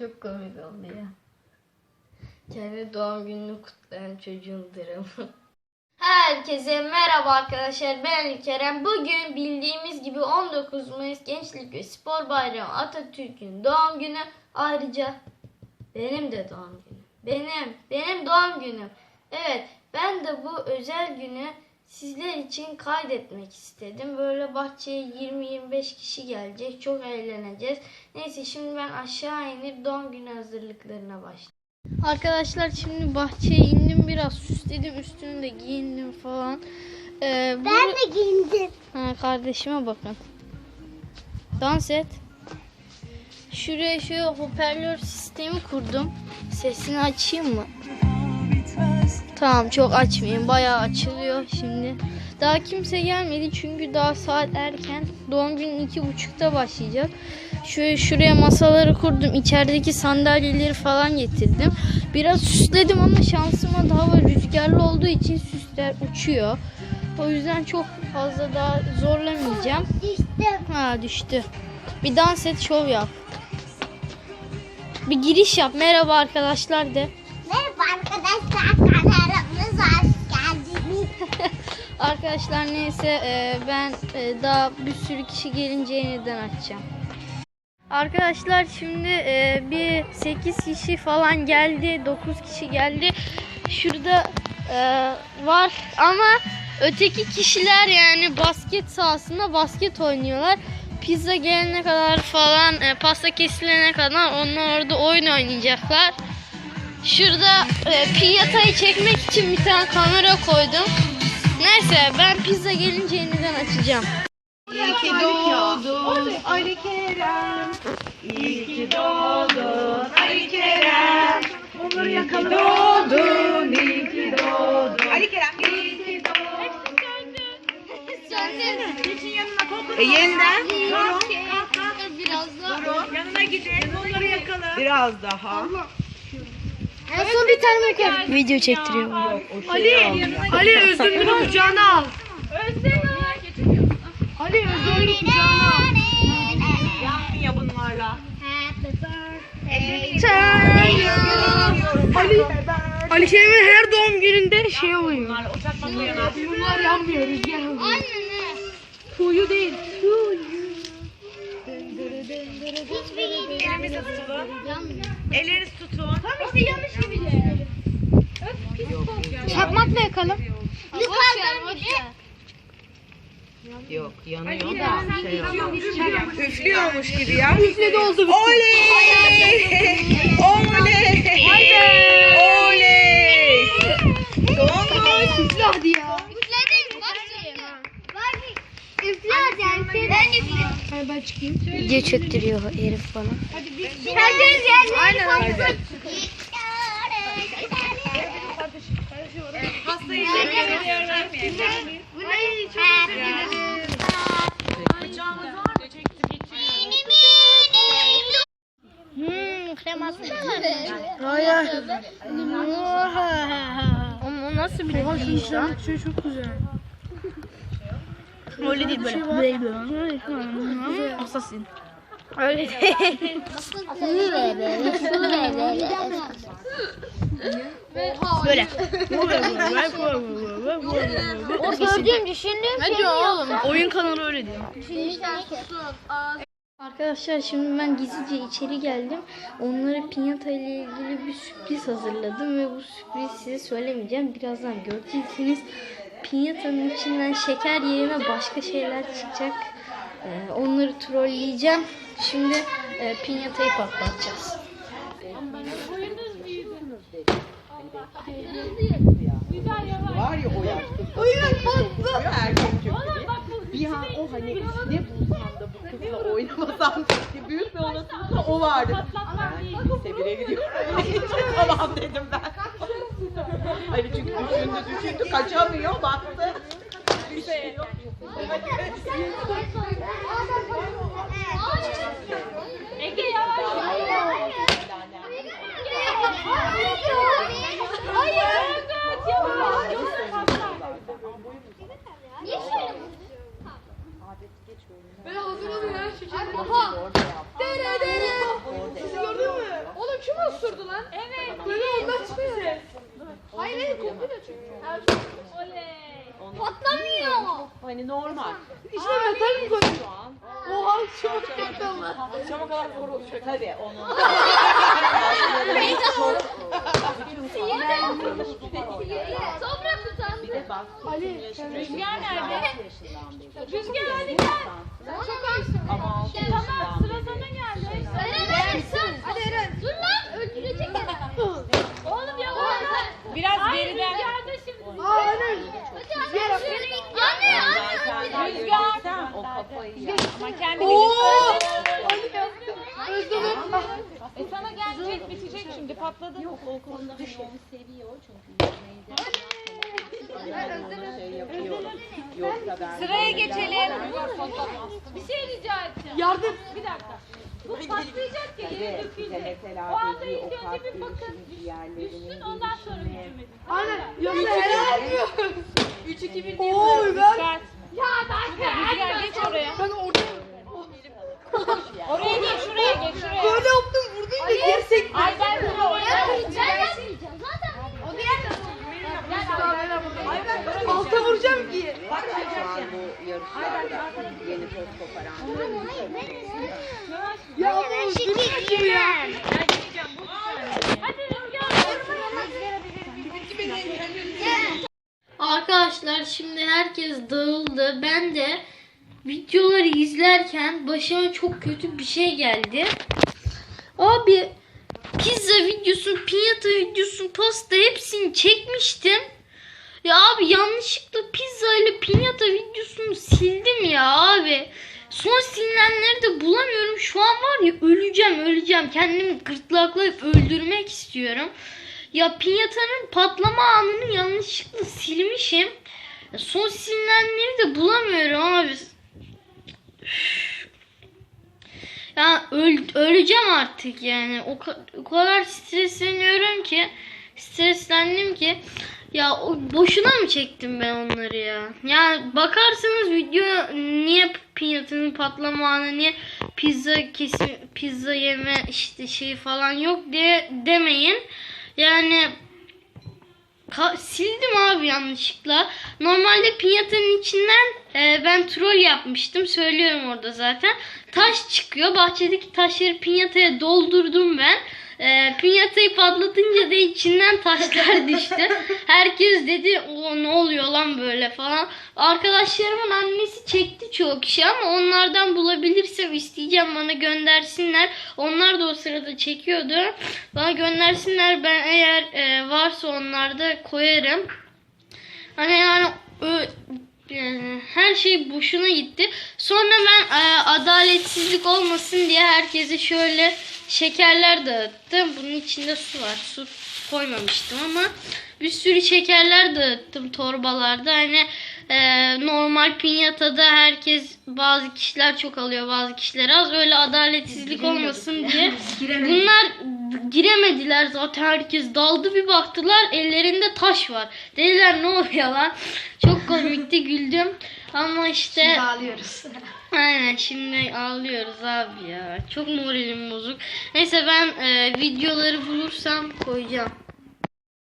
Çok komik oldu ya. Kendi doğum gününü kutlayan çocuğun dramı. Herkese merhaba arkadaşlar ben Kerem. Bugün bildiğimiz gibi 19 Mayıs Gençlik ve Spor Bayramı Atatürk'ün doğum günü. Ayrıca benim de doğum günüm. Benim, benim doğum günüm. Evet ben de bu özel günü sizler için kaydetmek istedim. Böyle bahçeye 20-25 kişi gelecek. Çok eğleneceğiz. Neyse şimdi ben aşağı inip doğum günü hazırlıklarına başlayayım. Arkadaşlar şimdi bahçeye indim biraz süsledim üstümü de giyindim falan. Ee, bu- Ben de giyindim. Ha, kardeşime bakın. Dans et. Şuraya şu hoparlör sistemi kurdum. Sesini açayım mı? Tamam çok açmayayım. Bayağı açılıyor şimdi. Daha kimse gelmedi çünkü daha saat erken. Doğum günü iki buçukta başlayacak. Şöyle şuraya masaları kurdum. İçerideki sandalyeleri falan getirdim. Biraz süsledim ama şansıma da hava rüzgarlı olduğu için süsler uçuyor. O yüzden çok fazla daha zorlamayacağım. Düştüm. Ha düştü. Bir dans et şov yap. Bir giriş yap. Merhaba arkadaşlar de. Arkadaşlar neyse e, ben e, daha bir sürü kişi gelince yeniden açacağım. Arkadaşlar şimdi e, bir 8 kişi falan geldi. 9 kişi geldi. Şurada var ama öteki kişiler yani basket sahasında basket oynuyorlar. Pizza gelene kadar falan pasta kesilene kadar onlar orada oyun oynayacaklar. Şurada e, piyatayı çekmek için bir tane kamera koydum. Neyse ben pizza gelince yeniden açacağım. İyi ki doğdun Ali Kerem. İyi ki doğdun Ali Kerem. Onları yakalım. Doğdun, iyi ki doğdun. Ali Kerem. İyi ki doğdun. Geçin yanına kokun. E yeniden. Durun. Biraz da. Durun. Yanına gidin. Onları yakalım. Biraz daha. En son bir tane bakalım. Video çektiriyorum. Ali, Ali Özgür'ün kucağına al. Ali Özgür'ün kucağına al. Yapmıyor bunlarla. Ali, Ali Kerem'in her doğum gününde şey oluyor. Bunlar yanmıyor, rüzgar oluyor. Aynen Kuyu değil. Elimizi tutalım. Ellerinizi tutun. Çakmakla yakalım. Yok yanıyor da şey yok. Üflüyormuş gibi ya. Üfledi oldu. bitti. Oley! Oley! Oley! Doğum günü. Üfle hadi ya. Ben. Hadi ben çıkayım. Video çektiriyor herif bana. Herkes yerleri kopsun. Pastayı çekebiliyorum. Hmm, kreması da var. Hayır. O nasıl bir Oha şunun şey çok güzel. Öyle değil böyle. Böyle böyle. Assassin. Öyle değil. Böyle. O gördüğüm düşündüğüm Ne diyor oğlum? Oyun kanalı öyle diyor. Arkadaşlar şimdi ben gizlice içeri geldim. Onlara pinyata ile ilgili bir sürpriz hazırladım ve bu sürprizi size söylemeyeceğim. Birazdan göreceksiniz. Pinyatanın içinden şeker yerine başka şeyler çıkacak. Ee, onları trolleyeceğim. Şimdi e, pinyatayı patlatacağız. Var ya o yaşta. Oyun patlı. Erkek çünkü. Bir an o hani ne bulsam da bu kızla oynamasam ki büyük bir olasılıkla o vardı. Ben lise 1'e gidiyorum. tamam dedim ben. Hani çünkü düşündü düşündü kaçamıyor baktı. Bir şey yok. Ege ya. Hayır. Niye şöyle Böyle hazır oluyor ya şeker. Aha. Dere dere. Siz gördün mü? Hayır hayır kokuyor çünkü. Her şey. Oley. Patlamıyor. Hani normal. İşte yatarım koyuyor. Oha akşama kötü olmaz. Akşama kadar zor olacak. Tabii onu. Toprak tutan. Bir de bak. Ali. Rüzgar nerede? Rüzgar hadi gel. Çok az. Ama 6 yaşından Sıraya geçelim. Bir şey rica edeceğim. Yardım. Bir dakika. Bu patlayacak ya yere dökülecek. mesela O anda ilk önce bir bakın. Düşsün ondan sonra hücum edin. Aynen. Yoksa helal diyor. 3 2 1 Oy ben. Ya Rüzgar geç oraya. Ben orada Oraya geç şuraya geç şuraya. böyle yaptım vurdum da geri sektim. Ay ben bunu oraya koyacağım. O diğer Ay ben alta vuracağım ki. Şu an bu yarışlarda yeni Ya ama öldürür gibi ya. Arkadaşlar şimdi herkes dağıldı. Ben de videoları izlerken başıma çok kötü bir şey geldi. Abi pizza videosun, pinyata videosun, pasta hepsini çekmiştim. Ya abi yanlışlıkla pizza ile pinyata videosunu sildim ya. Son silinenleri de bulamıyorum. Şu an var ya öleceğim öleceğim. Kendimi gırtlaklayıp öldürmek istiyorum. Ya pinyatanın patlama anını yanlışlıkla silmişim. Son silinenleri de bulamıyorum abi. Ya öl- öleceğim artık yani. O, o kadar stresleniyorum ki. Streslendim ki. Ya boşuna mı çektim ben onları ya? Yani bakarsanız video niye pinyatının patlama anı, niye pizza kesim, pizza yeme işte şey falan yok diye demeyin. Yani sildim abi yanlışlıkla. Normalde pinyatanın içinden e, ben troll yapmıştım. Söylüyorum orada zaten. Taş çıkıyor. Bahçedeki taşları pinyataya doldurdum ben. E, pinyatayı patlatınca da içinden taşlar düştü. Herkes dedi o ne oluyor lan böyle falan. Arkadaşlarımın annesi çekti çoğu kişi ama onlardan bulabilirsem isteyeceğim bana göndersinler. Onlar da o sırada çekiyordu. Bana göndersinler ben eğer e, varsa onlarda koyarım. Hani yani ö- yani her şey boşuna gitti. Sonra ben e, adaletsizlik olmasın diye herkese şöyle şekerler dağıttım. Bunun içinde su var. Su koymamıştım ama bir sürü şekerler dağıttım torbalarda. Hani e, normal pinyatada herkes bazı kişiler çok alıyor bazı kişiler az. Öyle adaletsizlik olmasın diye. Bunlar giremediler zaten herkes daldı bir baktılar ellerinde taş var. Dediler ne oluyor lan? Çok komikti güldüm. Ama işte Ağlıyoruz. Aynen şimdi ağlıyoruz abi ya. Çok moralim bozuk. Neyse ben e, videoları bulursam koyacağım.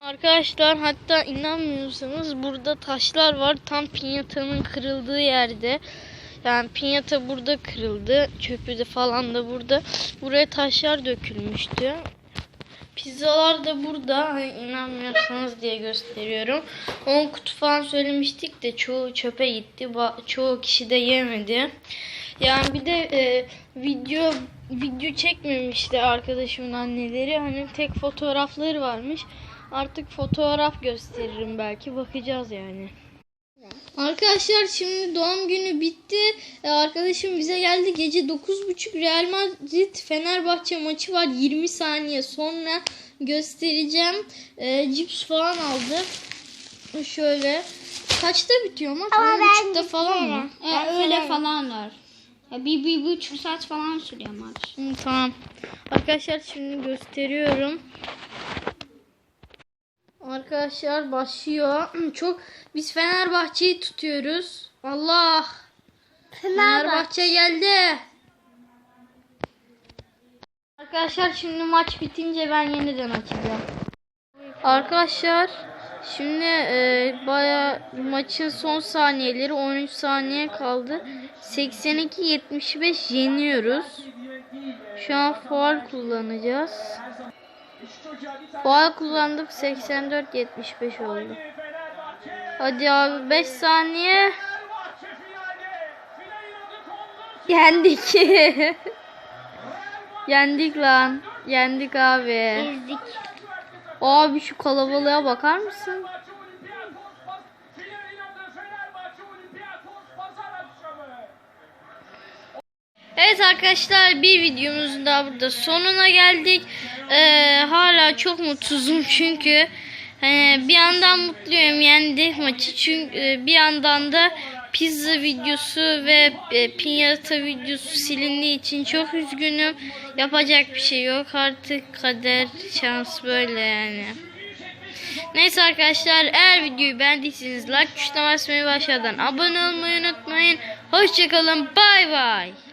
Arkadaşlar hatta inanmıyorsanız burada taşlar var tam pinyatanın kırıldığı yerde. Yani pinyata burada kırıldı. Çöpü de falan da burada. Buraya taşlar dökülmüştü. Pizzalar da burada. Hani inanmıyorsanız diye gösteriyorum. 10 kutu falan söylemiştik de çoğu çöpe gitti. Çoğu kişi de yemedi. Yani bir de e, video video çekmemişti arkadaşımın anneleri. Hani tek fotoğrafları varmış. Artık fotoğraf gösteririm belki. Bakacağız yani. Arkadaşlar şimdi doğum günü bitti. Ee, arkadaşım bize geldi. Gece 9.30 Real Madrid Fenerbahçe maçı var. 20 saniye sonra göstereceğim. Ee, cips falan aldı. Şöyle. Kaçta bitiyor maç? Ama 10.30'da ben falan mı? E, öyle falanlar. Ya bir, bir buçuk saat falan sürüyor maç. Hı, tamam. Arkadaşlar şimdi gösteriyorum. Arkadaşlar başlıyor. Çok biz Fenerbahçe'yi tutuyoruz. Allah. Fenerbahçe geldi. Arkadaşlar şimdi maç bitince ben yeniden açacağım. Arkadaşlar Şimdi e, baya maçın son saniyeleri 13 saniye kaldı. 82-75 yeniyoruz. Şu an faul kullanacağız. Faul kullandık 84-75 oldu. Hadi abi 5 saniye. Yendik. Yendik lan. Yendik abi. Ezdik. Abi şu kalabalığa bakar mısın? Evet arkadaşlar bir videomuzun daha burada sonuna geldik. Ee, hala çok mutsuzum çünkü hani bir yandan mutluyum yendik maçı çünkü e, bir yandan da pizza videosu ve e, pinyata videosu silindiği için çok üzgünüm. Yapacak bir şey yok artık kader şans böyle yani. Neyse arkadaşlar eğer videoyu beğendiyseniz like tuşuna basmayı ve abone olmayı unutmayın. Hoşçakalın bay bay.